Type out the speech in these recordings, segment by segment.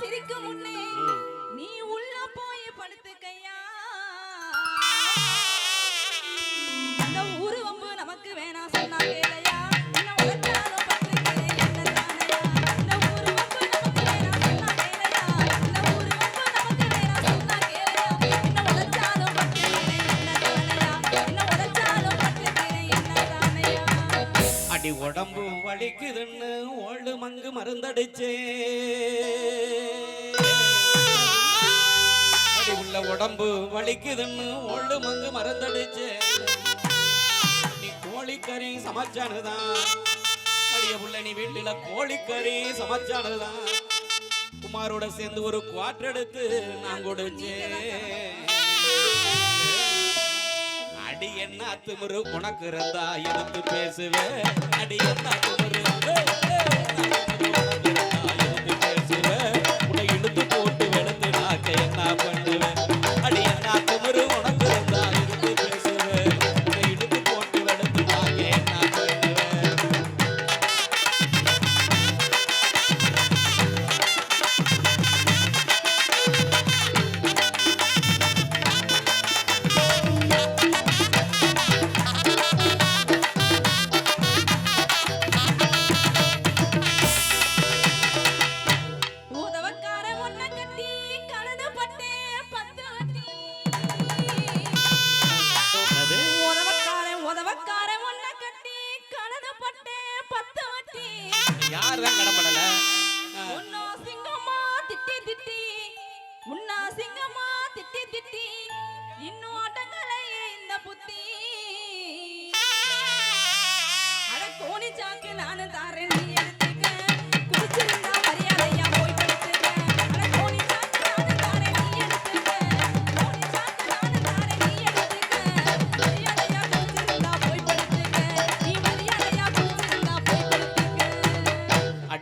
சிரிக்கும் முன்னே அடி உடம்பு வலிக்குதுன்னு ஓடு மங்கு மருந்தடிச்சே. அடி உள்ள உடம்பு வலிக்குதுன்னு ஓடு மங்கு மருந்தடிச்சே. நீ கோழிக்கறி சமைச்சானுதான். அடிய புள்ள நீ வீட்டுல கோழிக்கறி சமைச்சானுதான். குமாரோட சேர்ந்து ஒரு குவாட்டர் எடுத்து நான் கொடுச்சேன் அடி என்ன திமிரு உனக்கு இருந்தா எடுத்து பேசுவேன் அடி என்ன திமிரு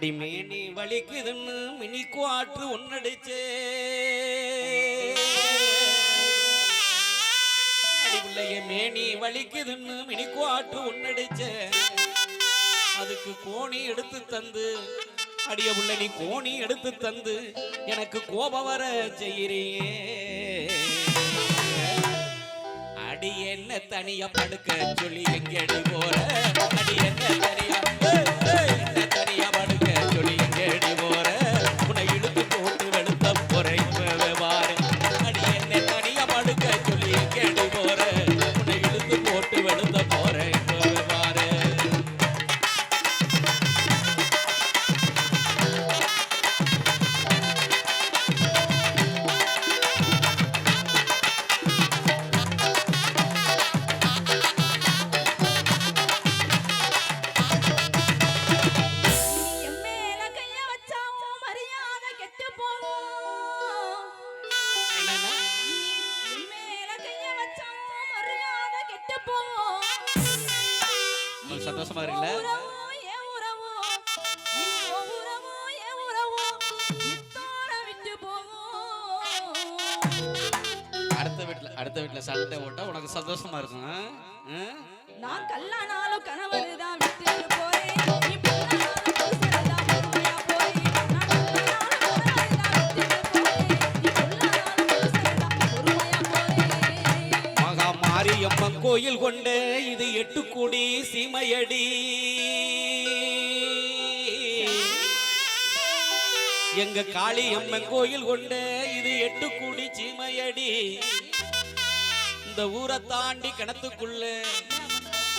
அடிமேனி வலிக்குதுன்னு மினிக்கு ஆற்று ஒன்னடிச்சே. அடிவுள்ளைய மேனி வலிக்குதுன்னு மினிக்கு ஆற்று ஒன்னடிச்சே. அதுக்கு கோணி எடுத்து தந்து அடிய உள்ள நீ கோணி எடுத்து தந்து எனக்கு கோபம் வர செய்கிறியே அடி என்ன தனியா படுக்க சொல்லி எங்கடி அடுத்த வீட்ல சண்டை ஓட்டா உனக்கு சந்தோஷமா இருக்கும்? நான் கல்லானாலும் விட்டுட்டு போறேன். மாரியம்மன் கோயில் கொண்ட இது எட்டு கோடி சீமையடி எங்க காளி அம்மன் கோயில் கொண்ட இது எட்டு கோடி சீமையடி இந்த ஊரை தாண்டி கிணத்துக்குள்ள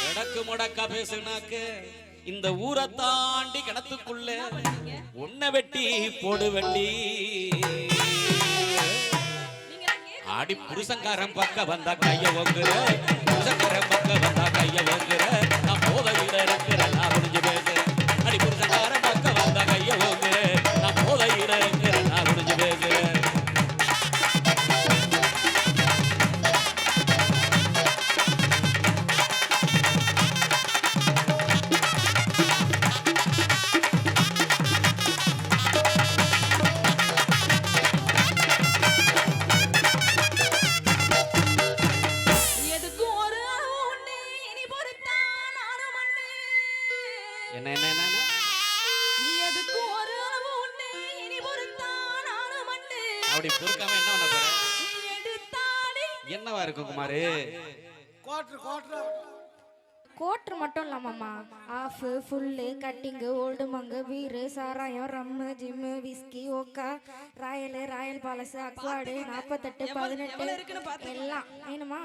எடக்கு முடக்கா பேசுனாக்க. இந்த ஊரை தாண்டி கிணத்துக்குள்ள உன்னை வெட்டி போடு வெட்டி. ஆடி புருஷங்காரன் பக்க வந்தா கைய ஓங்குற. புருஷங்காரன் பக்க வந்தா கைய ஓங்குற. நான் போதையில இருக்கிற நான் முடிஞ்சு என்ன என்ன என்ன அப்படி பொறுக்காம என்ன பண்ண என்னவா இருக்கும் குமாரு? கோட்ரு கோட்ரு கோட்ரு மட்டும் இல்லாமம்மா half full cutting old monk beer சாராயம் ரம்மு ஜிம்மு விஸ்கி ஓக்கா ராயலு ராயல் பாலஸ் அக்வாடு நாற்பத்தெட்டு பதினெட்டு எல்லாம் வேணுமா?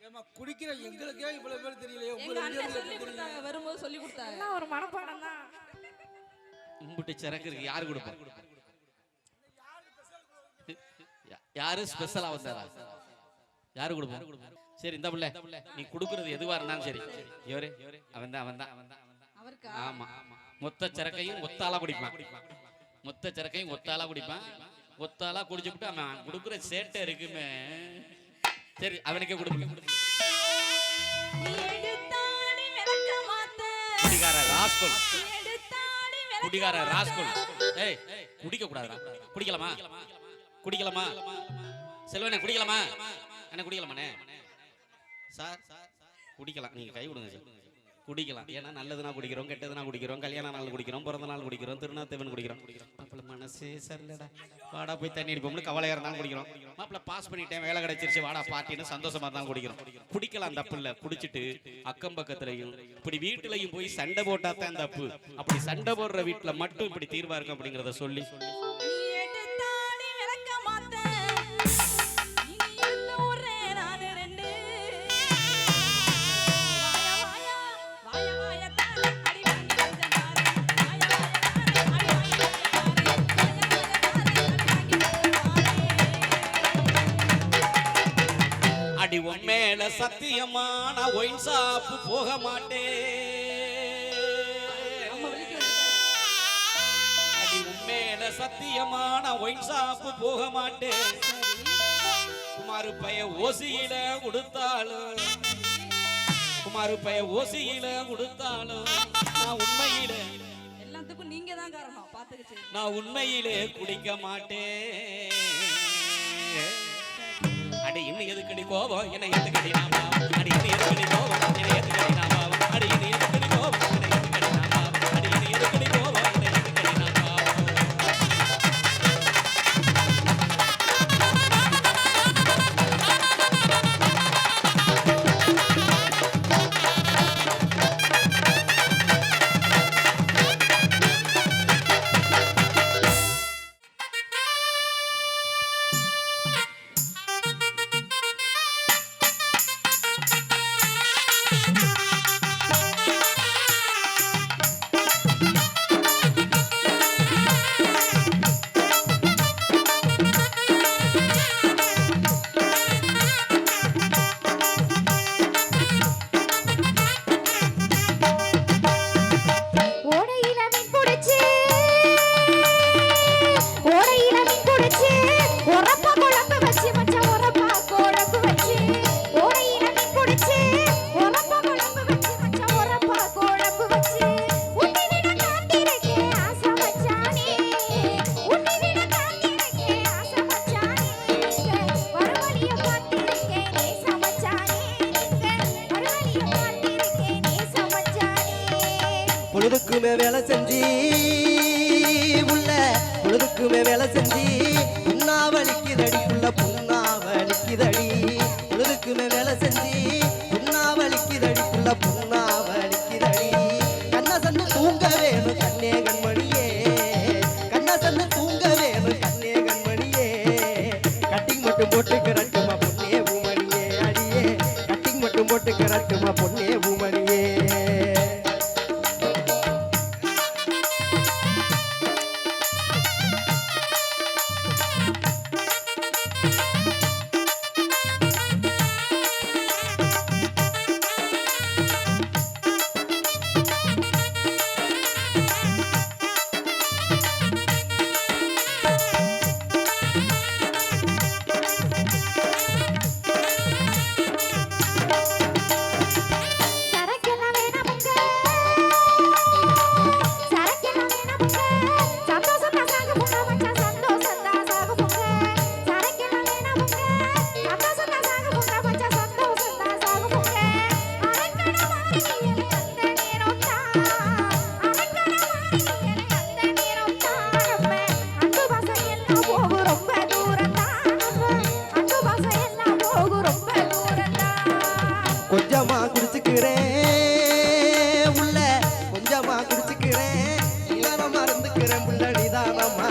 ஏமா குடிக்கிற எங்களுக்கே இவ்வளவு பேர் தெரியலையே எங்க உங்களுக்கு அண்ணன் எப்படி சொல்லி கொடுத்தாங்க வரும்போது சொல்லி கொடுத்தாங்க. எல்லாம் ஒரு மனப்பாடம் தான் கும்பிட்டு சரக்கு இருக்கு யாரு கொடுப்பா? யாரு ஸ்பெஷலா வந்தாரா? யாரு கொடுப்போம் சரி இந்த பிள்ளை நீ கொடுக்கறது எதுவா இருந்தாலும் சரி. இவரு அவன் தான் அவன் தான் அவருக்கா? ஆமா. மொத்த சரக்கையும் ஒத்தாளா குடிப்பான். மொத்த சரக்கையும் ஒத்தாளா குடிப்பான். ஒத்தாளா குடிச்சுட்டு அவன் கொடுக்குற சேட்டை இருக்குமே. சரி அவனுக்கே மாத்த. குடிகார ராஸ்கோல். குடிகார ராஸ்கோல். ஏய் குடிக்க கூடாதுடா குடிக்கலாமா? குடிக்கலாமா? செல்வனே குடிக்கலாமா? அண்ணே குடிக்கலாமாண்ணே? சார் குடிக்கலாம். நீங்க கை விடுங்க சார். குடிக்கலாம். ஏன்னா நல்லதுனா குடிக்கிறோம் கெட்டதுனா குடிக்கிறோம் கல்யாண நாள் குடிக்கிறோம் பிறந்த நாள் குடிக்கிறோம் திருநாத்தேவன் குடிக்கிறோம். மாப்பிள்ள மனசே சரியில்லடா. வாடா போய் தண்ணி அடிப்போம்னு கவலையா இருந்தாலும் குடிக்கிறோம். மாப்பிள்ள பாஸ் பண்ணிட்டேன் வேலை கிடைச்சிருச்சு வாடா பார்ட்டின்னு சந்தோஷமா இருந்தாலும் குடிக்கிறோம். குடிக்கலாம் அந்த இல்ல குடிச்சிட்டு அக்கம் பக்கத்துலயும் இப்படி வீட்டுலயும் போய் சண்டை போட்டா தான் தப்பு அப்படி சண்டை போடுற வீட்டுல மட்டும் இப்படி தீர்வா இருக்கும் அப்படிங்கறத சொல்லி சத்தியமா நான் ஒயின் ஷாப்பு போக மாட்டேன் அடி உன் மேல சத்தியமா நான் ஒயின் ஷாப்பு போக மாட்டேன் குமாரு பைய ஓசியில கொடுத்தாலும் குமாரு பைய ஓசியில கொடுத்தாலும் நான் உண்மையில எல்லாத்துக்கும் நீங்க தான் காரணம். பாத்துக்கிச்சு. நான் உண்மையிலே குடிக்க மாட்டேன் அடி இன்னும் எதுக்கடி கோபம்? என்ன எதுக்கடி நான் அடி இன்னும் எதுக்கடி கோபம்? என்ன எதுக்கடி நான் அடி இன்னும் எதுக்கடி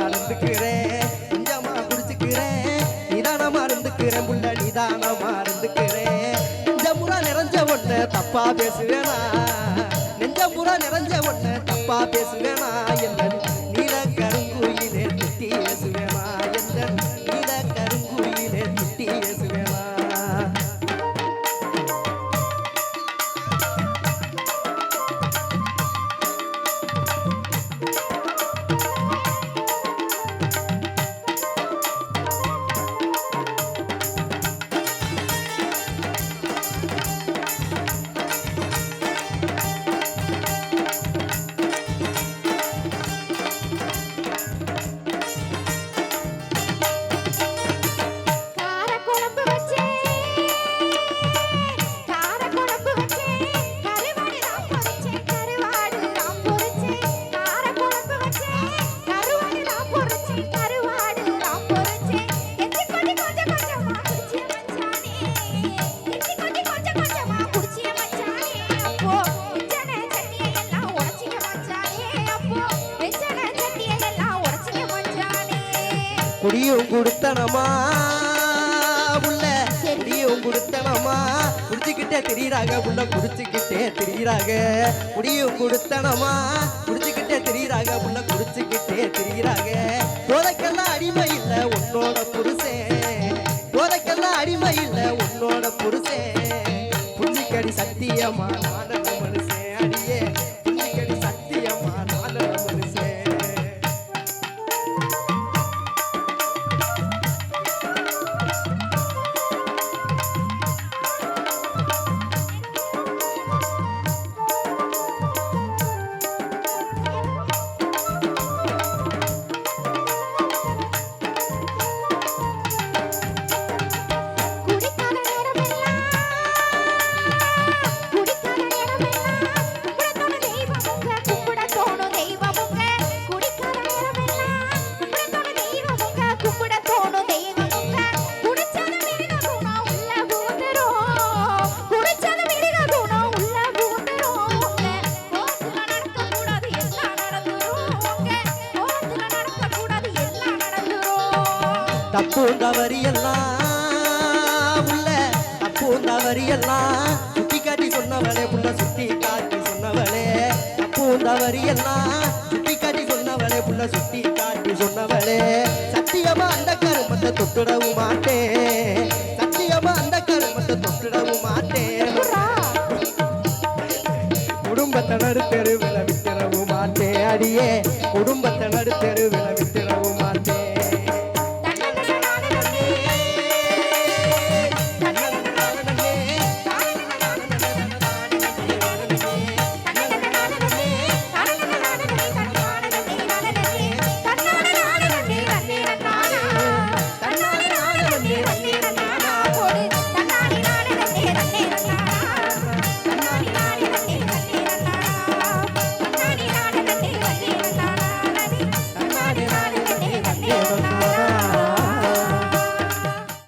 இருந்துக்கிறேன் கொஞ்சமா குடிச்சுக்கிறேன். நிதானமா இருந்துக்கிறேன் புள்ள நிதானமா இருந்துக்கிறேன் நெஞ்ச புறா நிறைஞ்ச ஒண்ணு தப்பா பேசுவேனா? நெஞ்ச புறா நிறைஞ்ச ஒண்ணு தப்பா பேசுவேனா? என்ன குடியும் கொடுத்தனமா? குடிச்சுக்கிட்டே திரியிறாங்க புள்ள குடிச்சுக்கிட்டே திரியிறாங்க முடியும் கொடுத்தனமா? குடிச்சுக்கிட்டே திரியிறாங்க புள்ள குடிச்சுக்கிட்டே திரியிறாங்க போதைக்கெல்லாம் அடிமை இல்லை உன்னோட புருஷன் போதைக்கெல்லாம் அடிமை இல்லை உன்னோட புருஷன் புரிஞ்சிக்கடி சத்தியமா நான தப்பும் தவறியெல்லாம் உள்ள தப்பும் தவறியெல்லாம் சுட்டி காட்டி சொன்னவளே புள்ள சுட்டி காட்டி சொன்னவளே. தப்பும் தவறியெல்லாம் சுட்டி காட்டி சொன்னவளே புள்ள சுட்டி காட்டி சொன்னவளே. சத்தியமா அந்த கருமத்தை தொட்டுடவும் மாட்டேன். சத்தியமா அந்த கருமத்தை தொட்டுடவும் மாட்டேன். குடும்பத்தை நடுத்தெருவில் வித்திரவும் மாட்டேன். அடியே குடும்பத்தை நடுத்தெருவில்